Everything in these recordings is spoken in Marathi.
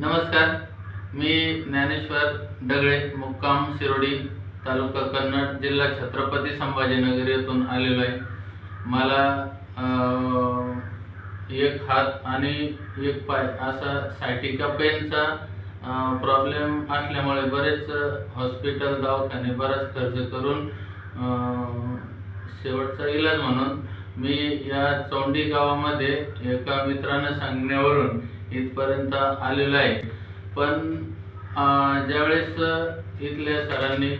नमस्कार मी ज्ञानेश्वर दगडे मुक्काम शिरोडी तालुका कन्नड जिल्हा छत्रपती संभाजीनगर येथून आलेलो आहे. मला एक हात आणि एक पाय असा सायटिका पेनचा प्रॉब्लेम असल्यामुळे बरेच हॉस्पिटल दवाखाने बराच खर्च करून शेवटचा इलाज म्हणून मी या चौंडी गावामध्ये एका मित्रानं सांगण्यावरून इथपर्यंत आलेलो आहे. पण ज्यावेळेस इथल्या सरांनी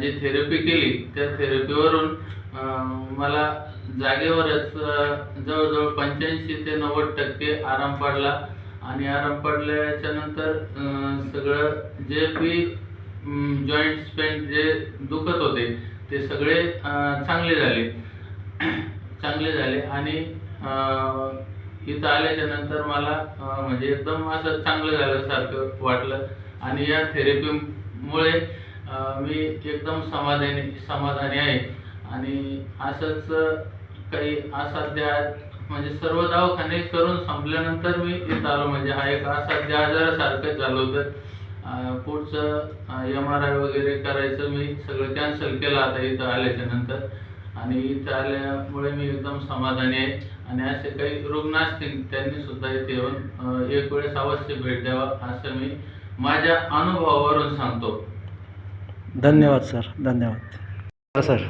जी थेरपी केली त्या थेरपीवरून मला जागेवरच जवळजवळ पंच्याऐंशी ते नव्वद टक्के आराम पडला. आणि आराम पडल्याच्या नंतर सगळं जे बी जॉईंट पेंट जे दुखत होते ते सगळे चांगले झाले. चांगले झाले आणि इथं आल्याच्यानंतर मला म्हणजे एकदम असं चांगलं झाल्यासारखं वाटलं. आणि या थेरपीमुळे मी एकदम समाधानी समाधानी आहे. आणि असंच काही असाध्य म्हणजे सर्व दवाखाने करून संपल्यानंतर मी इथं आलो. म्हणजे हा एक असाध्य आजारासारखं झालं होतं. पुढचं एम आर आय वगैरे करायचं मी सगळं कॅन्सल केलं आता इथं आल्याच्यानंतर. आणि इथं आल्यामुळे मी एकदम समाधानी आहे. आणि असे काही रुग्ण असतील त्यांनी सुद्धा इथे येऊन एक वेळेस अवश्य भेट द्यावा असं मी माझ्या अनुभवावरून सांगतो. धन्यवाद सर. धन्यवाद. सर.